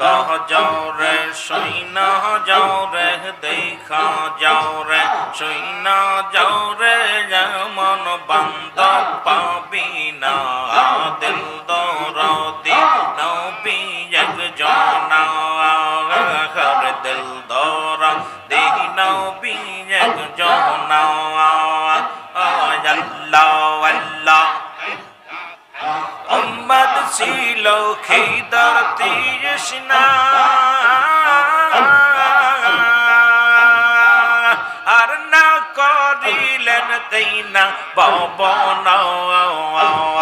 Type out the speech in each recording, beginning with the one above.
কহ যাও রে সৈনা যাও রে দেখা যাও রে সৈনা যাও রে যেমন বান্ধব পাবি খিদার তৃষ্ণা আর না করিলেন তাই না ববন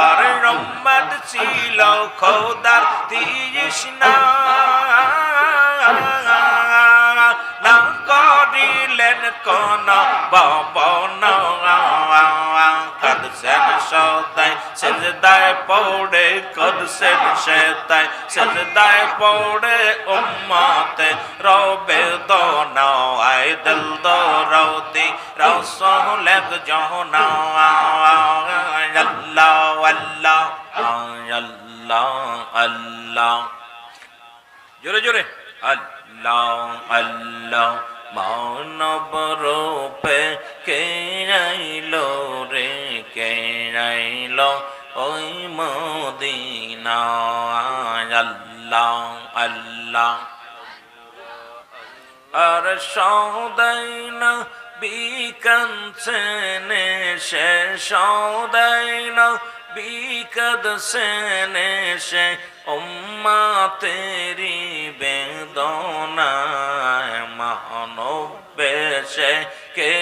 আর উম্মত ছিল, খোদার তৃষ্ণা না। করিলেন কোন ববন কদসেন সদাই। সেজদায় পৌড়ে কদসেন সেতাই সেজদায় পৌড়ে উম্মতে রবে দোনা আই দিল দো রসুল এক জহনা আল্লাহ আল্লাহ আল্লাহ আল্লাহ জোরে জোরে আল্লাহ আল্লাহ মানব রূপে কে রে কে আইলো ওই মদিনা, আল্লাহ আল্লাহ। আর সৌদাইন বিকনসেনে সে বিকদ সেনে সে উম্মা তেরি বেদনা মানবে সে কে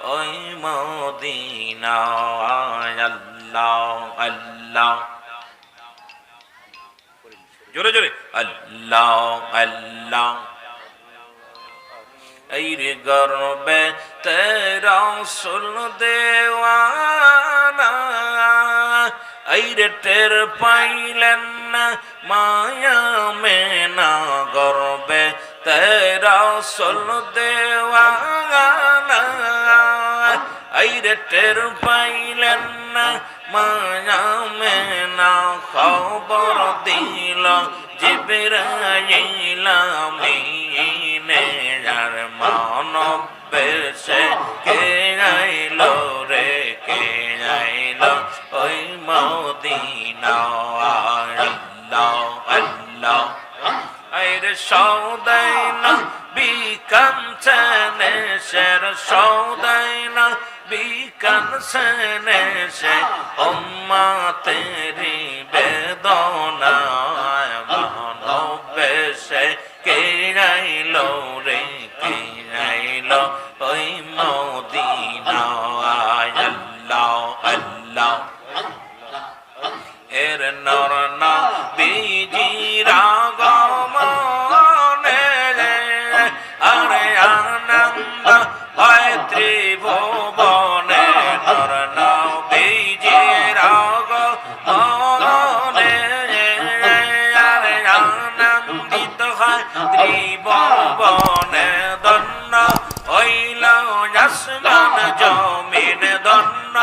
ওই মদিনা আল্লাহ আল্লাহ। জোরে জোরে। আল্লাহ আল্লাহ। এই রে গর্বে তেরা সুল দেওয়ানা। এই রে টের পাইলেন মায়া মেনা গর্বে তেরা সুল দেওয়ানা এই রে টের পাইলেন না, মায়া মেনা খবর দিল। জিবরাইলা মিনে যার মানবে সে কে আইলো রে, কে আইলো? ওই মদিনা আল্লাহ আল্লাহ। আইরে সৌদাইনা বিকাঞ্চনে সে উম্মা আনন্দিত দন্ন হইল আসমান জমিন দন্ন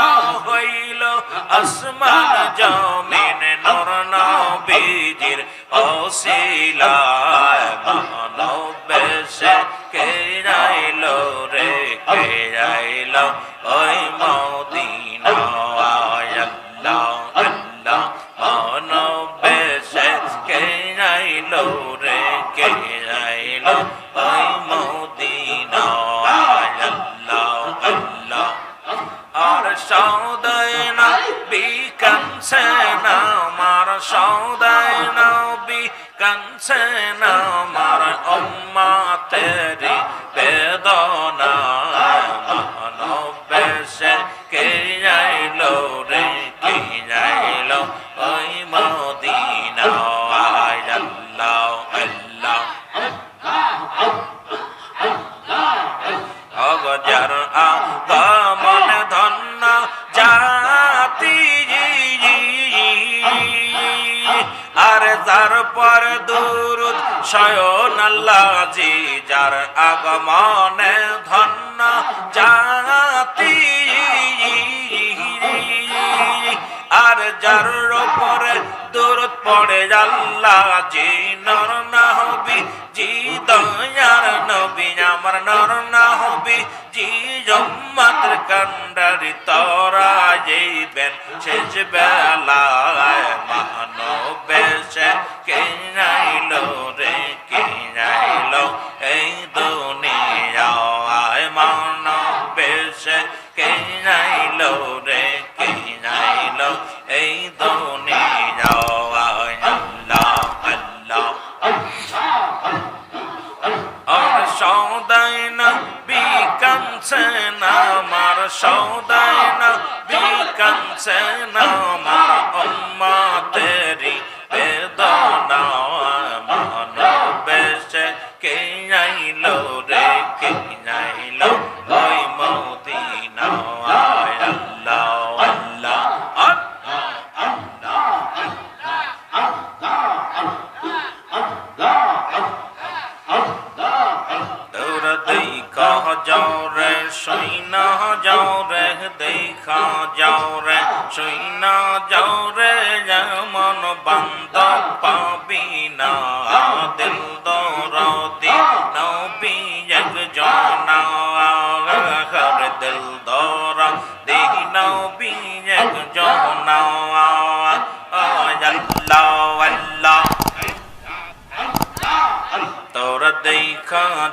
হইল আসমান জমিন নর নবীজির অশিলায় আর যার পর দুরুদ শয়ন আল্লাহজি, যার আগমনে ধন্য জাতি। আর যার উপরে দূরত পড়ে আল্লাহ জি নর না হবি জি, দয়ার নবী, আমার নর না হবি জি জম্মাতের কান্ডারি তোরা যাইবেন শেষ বেলায় মানবে সৌদাই না বিকামছে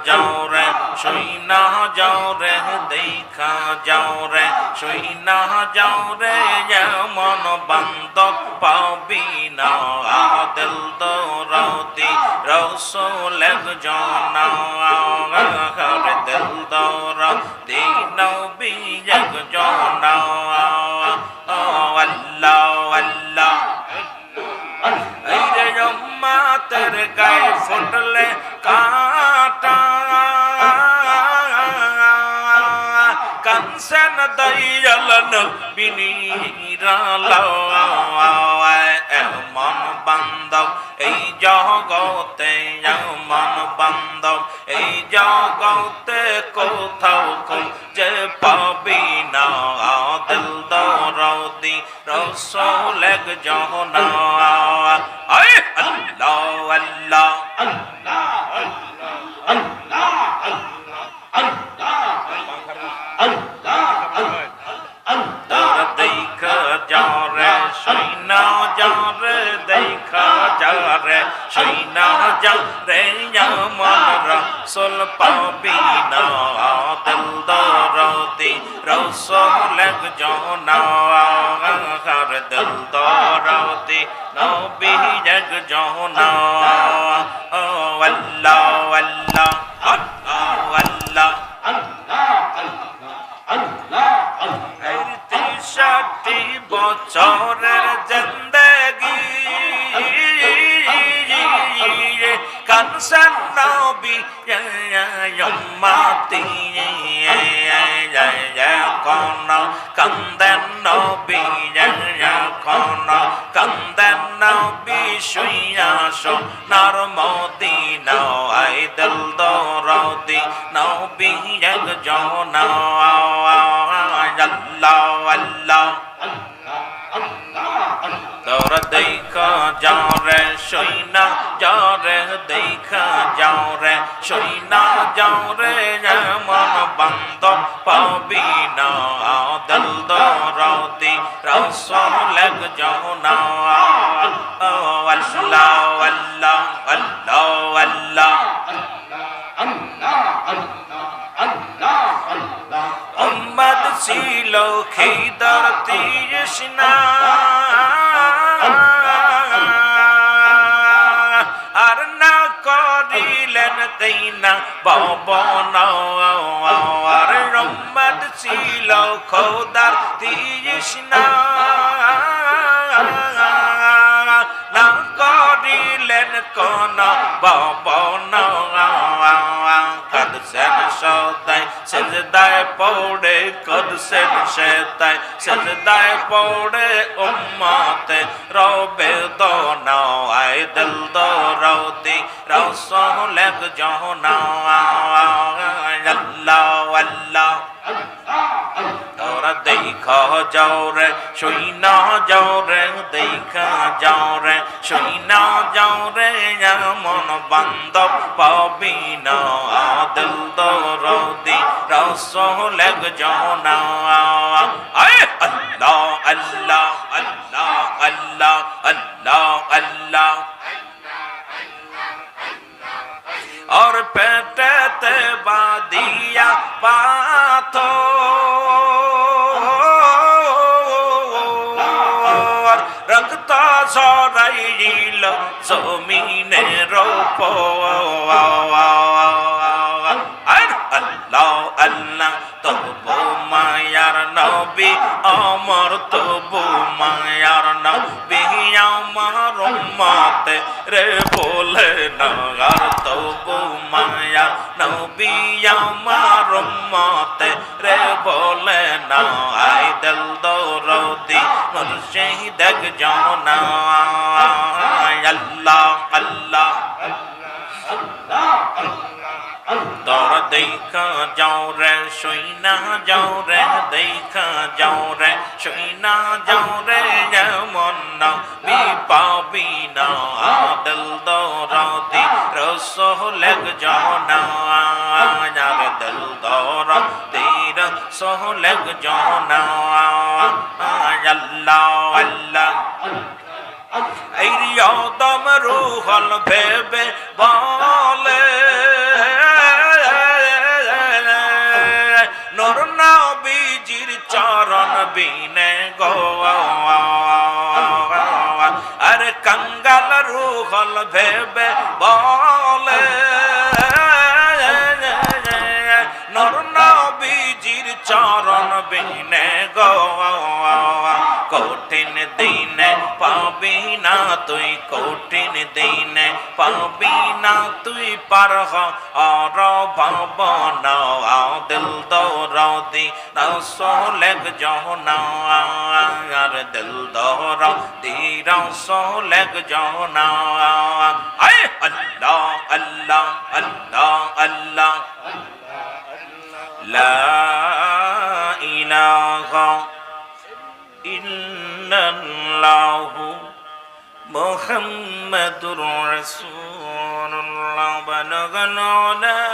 যাও রে সৈনা যাও রে, দেখা যাও রে সৈনা যাও রে যেমন বান্ধব পাবি না। দিল দরদি রসোল জনা হরে দিল দরদি নবী এক জনা আল্লাহ আল্লাহ এই রে জম্মাতের গায়ে ফুটলে দয়ালন বিনিরালো এমন বান্ধব, এই জগতে এমন বান্ধব, এই জগতে কোথাও খুঁজে পাবি না। দিল দরদি, রসোল জহনা। আয় আল্লাহ আল্লাহ। রে সৈনা যাও রে মন রসল পাবি না দিল দরদি রসল জনা হর দিল দরদি নবী জগ জনা ও আল্লাহ বছরের কানসান নবী মাতি কোন কান্দেন নবী কোন কান্দেন নবী শুইয়া সোনার মদিনা আই দিল দরদি নবী এক জনা আল্লাহ আল্লাহ তোর দেখা যাও রে সৈনা যাও দেখা যাও রে সৈনা যাও রে মন বান্ধব পাবি না। দিল দরদি, রসল যাও না। আল্লাহ আল্লাহ আল্লাহ আল্লাহ উম্মত ছিল খিদার তৃষ্ণা করিলেন তাইনা ববন আর উম্মত ছিল খোদার তৃষ্ণা না। করিলেন কোন ববন সেজদায় পৌড়ে কদসেন শেতায় সজদায় পৌড়ে উম্মতে রবে দোনা আয় দিল দরদি রসলেক জহনা আল্লাহ দেখা যাও রে সৈনা যাও রে, দেখা যাও রে, শুই না যাও রে মন বান্ধব পাবি না। দিল দরদি, রসুল জনা আল্লাহ আল্লাহ আল্লাহ আল্লাহ আল্লাহ আল্লাহ। সরাইল জমিনের আর আল্লাহ আল্লাহ তবু মায়ার নবী অমর, তবু মায়ার নবী আমার মতে রে বলে নগর। তবু মায়ার নবী আমার মতে রে বলে না আই দিল দৌরদি মুর্শিদ জানা আল্লাহ আল্লাহ তোর দেখা যাও রে শুই না যাও রে, দেখা যাও রে, শুই না যাও রে যেমন না বি পাবি না। দিল দৌরদি রসোলগ যাও না যার দিল দৌরদি রসোলগ যাও না আল্লাহ আল্লাহ। এই দম রুহল ভেবে বলে বিনে গো আর কঙ্গাল রুহল ভেবে বলে, নর চরণ বিনে গো কঠিন দিনে পাবি না তুই, কঠিন দিনে পাবি না তুই পার আর ভবন দিল দৌরদি সোলেগ জহনা আর দিল দৌর ধীর সোলেগ জহনা আয় আল্লাহ আল্লাহ আল্লাহ আল্লাহ لا إله إلا الله محمد رسول الله بلغ العلا